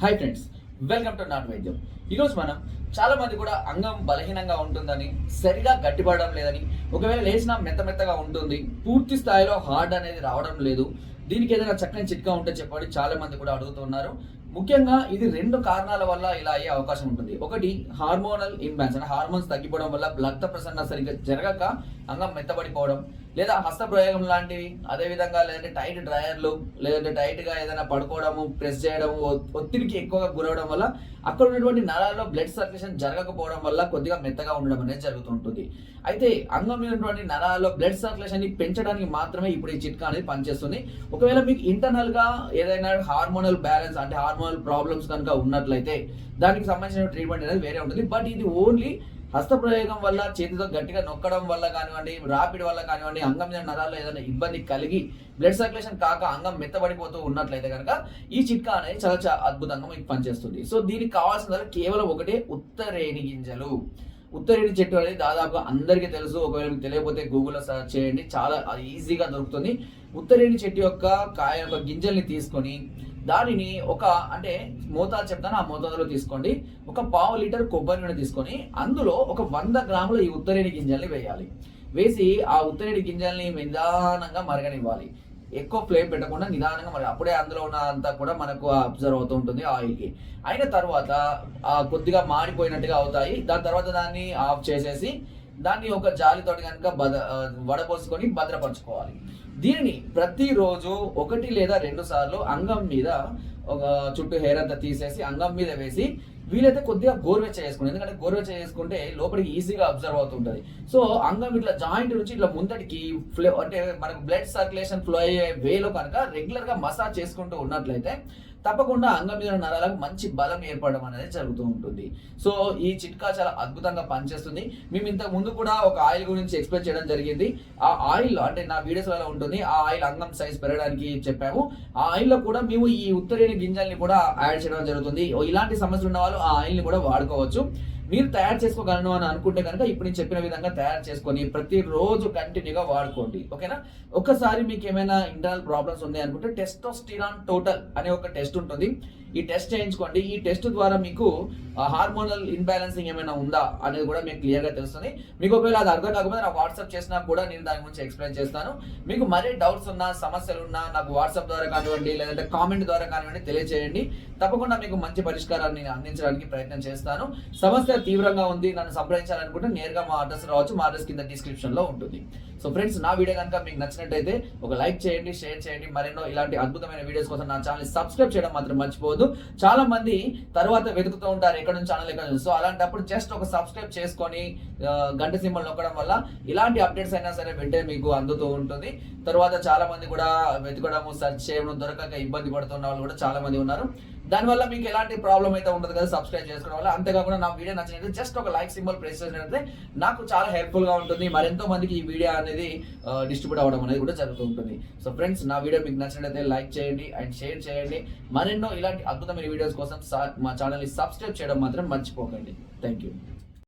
Hi friends welcome to నాట్ వైద్యం ఈరోజు మనం చాలా మంది కూడా అంగం బలహీనంగా ఉంటుందని సరిగా గట్టిపడడం లేదని ఒకవేళ లేచినా మెత్త మెత్తగా ఉంటుంది పూర్తి స్థాయిలో హార్డ్ అనేది రావడం లేదు. దీనికి ఏదైనా చక్కని చిట్కా ఉంటే చెప్పండి. చాలా మంది కూడా అడుగుతున్నారు ముఖ్యంగా ఇది రెండు కారణాల వల్ల ఇలా అయ్యే అవకాశం ఉంటుంది. ఒకటి హార్మోనల్ ఇంబ్యాన్స్ అంటే హార్మోన్స్ తగ్గిపోవడం వల్ల రక్త ప్రసరణ సరిగ్గా జరగక అంగం మెత్తబడిపోవడం లేదా హస్త ప్రయోగం లాంటివి అదే విధంగా లేదంటే టైట్ డ్రయర్లు లేదంటే టైట్గా ఏదైనా పడుకోవడము ప్రెస్ చేయడము ఒత్తిడికి ఎక్కువగా గురవడం వల్ల అక్కడ ఉన్నటువంటి నరాల్లో బ్లడ్ సర్క్యులేషన్ జరగకపోవడం వల్ల కొద్దిగా మెత్తగా ఉండడం అనేది జరుగుతుంటుంది అయితే అంగం ఉన్నటువంటి నరాల్లో బ్లడ్ సర్క్యులేషన్ని పెంచడానికి మాత్రమే ఇప్పుడు ఈ చిట్కా అనేది పనిచేస్తుంది. ఒకవేళ మీకు ఇంటర్నల్గా ఏదైనా హార్మోనల్ బ్యాలెన్స్ అంటే హార్మోనల్ ప్రాబ్లమ్స్ కనుక ఉన్నట్లయితే దానికి సంబంధించిన ట్రీట్మెంట్ అనేది వేరే ఉంటుంది. బట్ ఇది ఓన్లీ హస్తప్రయోగం వల్ల చేతితో గట్టిగా నొక్కడం వల్ల కానివ్వండి రాపిడ్ వల్ల కానివ్వండి అంగం మీద నరాల్లో ఏదైనా ఇబ్బంది కలిగి బ్లడ్ సర్క్యులేషన్ కాక అంగం మెత్తబడిపోతూ ఉన్నట్లయితే కనుక ఈ చిట్కా అనేది చాలా చాలా అద్భుతంగా మీకు పనిచేస్తుంది. సో దీనికి కావాల్సిన కేవలం ఒకటే ఉత్తరేణి గింజలు. ఉత్తరేడి చెట్టు అనేది దాదాపుగా అందరికీ తెలుసు. ఒకవేళ మీకు తెలియకపోతే గూగుల్లో సర్చ్ చేయండి. చాలా అది ఈజీగా దొరుకుతుంది. ఉత్తరేడి చెట్టు యొక్క కాయ యొక్క గింజల్ని తీసుకొని దానిని ఒక అంటే మోతాదు చెప్తాను. ఆ మోతాదులో తీసుకోండి. ఒక పావు లీటర్ కొబ్బరి నూనె తీసుకొని అందులో ఒక వంద గ్రాముల ఈ ఉత్తరేడి గింజల్ని వేయాలి. వేసి ఆ ఉత్తరేడి గింజల్ని నిదానంగా మరగనివ్వాలి. ఎక్కువ ఫ్లేమ్ పెట్టకుండా నిదానంగా మరి అప్పుడే అందులో ఉన్న అంతా కూడా మనకు అబ్జర్వ్ అవుతూ ఉంటుంది ఆయిల్కి అయిన తర్వాత కొద్దిగా మాడిపోయినట్టుగా అవుతాయి. దాని తర్వాత దాన్ని ఆఫ్ చేసేసి దాన్ని ఒక జాలితోటి కనుక బద వడపోసుకొని భద్రపరచుకోవాలి. దీనిని ప్రతిరోజు ఒకటి లేదా రెండు సార్లు అంగం మీద ఒక చుట్టూ హెయిర్ అంతా తీసేసి అంగం మీద వేసి వీలైతే కొద్దిగా గోరువెచ్చ చేసుకోండి ఎందుకంటే గోరువెచ్చ చేసుకుంటే లోపలికి ఈజీగా అబ్జర్వ్ అవుతుంటుంది. సో అంగం ఇట్లా జాయింట్ నుంచి ఇట్లా ముందటికి ఫ్లో అంటే మనకు బ్లడ్ సర్క్యులేషన్ ఫ్లో అయ్యే వేలో కనుక రెగ్యులర్గా మసాజ్ చేసుకుంటూ ఉన్నట్లయితే తప్పకుండా అంగం మీద నరాలకు మంచి బలం ఏర్పడడం అనేది జరుగుతూ ఉంటుంది. సో ఈ చిట్కా చాలా అద్భుతంగా పనిచేస్తుంది. మేము ఇంతకు ముందు కూడా ఒక ఆయిల్ గురించి ఎక్స్ప్లెయిన్ చేయడం జరిగింది. ఆ ఆయిల్ అంటే నా వీడియోస్లలో ఉంటుంది. ఆ ఆయిల్ అంగం సైజ్ పెరగడానికి చెప్పాము. ఆ ఆయిల్లో కూడా మేము ఈ ఉత్తరేణి గింజల్ని కూడా యాడ్ చేయడం జరుగుతుంది. ఓ ఇలాంటి సమస్యలు ఉన్న వాళ్ళు ఆ ఆయిల్ని కూడా వాడుకోవచ్చు. మీరు తయారు చేసుకోగలను అని అనుకుంటే కనుక ఇప్పుడు నేను చెప్పిన విధంగా తయారు చేసుకొని ప్రతిరోజు కంటిన్యూగా వాడుకోండి. ఓకేనా? ఒక్కసారి మీకు ఏమైనా ఇంటర్నల్ ప్రాబ్లమ్స్ ఉంది అనుకుంటే టెస్టోస్టిరాన్ టోటల్ అనే ఒక టెస్ట్ ఉంటుంది. ఈ టెస్ట్ చేయించుకోండి. ఈ టెస్ట్ ద్వారా మీకు హార్మోనల్ ఇన్బ్యాలెన్సింగ్ ఏమైనా ఉందా అనేది కూడా మీకు క్లియర్గా తెలుస్తుంది. మీకు ఒకవేళ అది అర్థం కాకపోతే నాకు వాట్సాప్ చేసినా కూడా నేను దాని గురించి ఎక్స్ప్లెయిన్ చేస్తాను. మీకు మరీ డౌట్స్ ఉన్నా సమస్యలు ఉన్నా నాకు వాట్సాప్ ద్వారా కానివ్వండి లేదంటే కామెంట్ ద్వారా కానివ్వండి తెలియజేయండి తప్పకుండా మీకు మంచి పరిష్కారాన్ని నేను అందించడానికి ప్రయత్నం చేస్తాను. సమస్య తీవ్రంగా ఉంది నన్ను సంప్రదించాలనుకుంటే నేరుగా మా అడ్రస్ రావచ్చు మా అడ్రస్ కింద డిస్క్రిప్షన్లో ఉంటుంది. సో ఫ్రెండ్స్ నా వీడియో కనుక మీకు నచ్చినట్టయితే ఒక లైక్ చేయండి షేర్ చేయండి మరెన్నో ఇలాంటి అద్భుతమైన వీడియోస్ కోసం నా ఛానల్ సబ్స్క్రైబ్ చేయడం మాత్రం మర్చిపోవద్దు. చాలా మంది తర్వాత వెతుకుతూ ఉంటారు ఎక్కడ నుంచి ఛానల్ ఎక్కడ నుంచి. సో అలాంటప్పుడు జస్ట్ ఒక సబ్స్క్రైబ్ చేసుకొని గంట సింబల్ నొక్కడం వల్ల ఇలాంటి అప్డేట్స్ అయినా సరే వెంటనే మీకు అందుతూ ఉంటుంది. తర్వాత చాలా మంది కూడా వెతకడము సెర్చ్ చేయడం దొరకక ఇబ్బంది పడుతున్న వాళ్ళు కూడా చాలా మంది ఉన్నారు. దానివల్ల మీకు ఎలాంటి ప్రాబ్లం అయితే ఉండదు కదా సబ్స్క్రైబ్ చేసుకోవడం వల్ల. అంతేకాకుండా నా వీడియో నచ్చినట్టు జస్ట్ ఒక లైక్ సింబల్ ప్రెస్ చేసినట్లయితే నాకు చాలా హెల్ప్ఫుల్గా ఉంటుంది. మరెంతో మందికి ఈ వీడియో అనేది డిస్ట్రిబ్యూట్ అవ్వడం అనేది కూడా జరుగుతూ ఉంటుంది. సో ఫ్రెండ్స్ నా వీడియో మీకు నచ్చినట్లయితే లైక్ చేయండి అండ్ షేర్ చేయండి. మరెన్నో ఇలాంటి అద్భుతమైన వీడియోస్ కోసం మా ఛానల్ని సబ్స్క్రైబ్ చేయడం మాత్రం మర్చిపోకండి. Thank you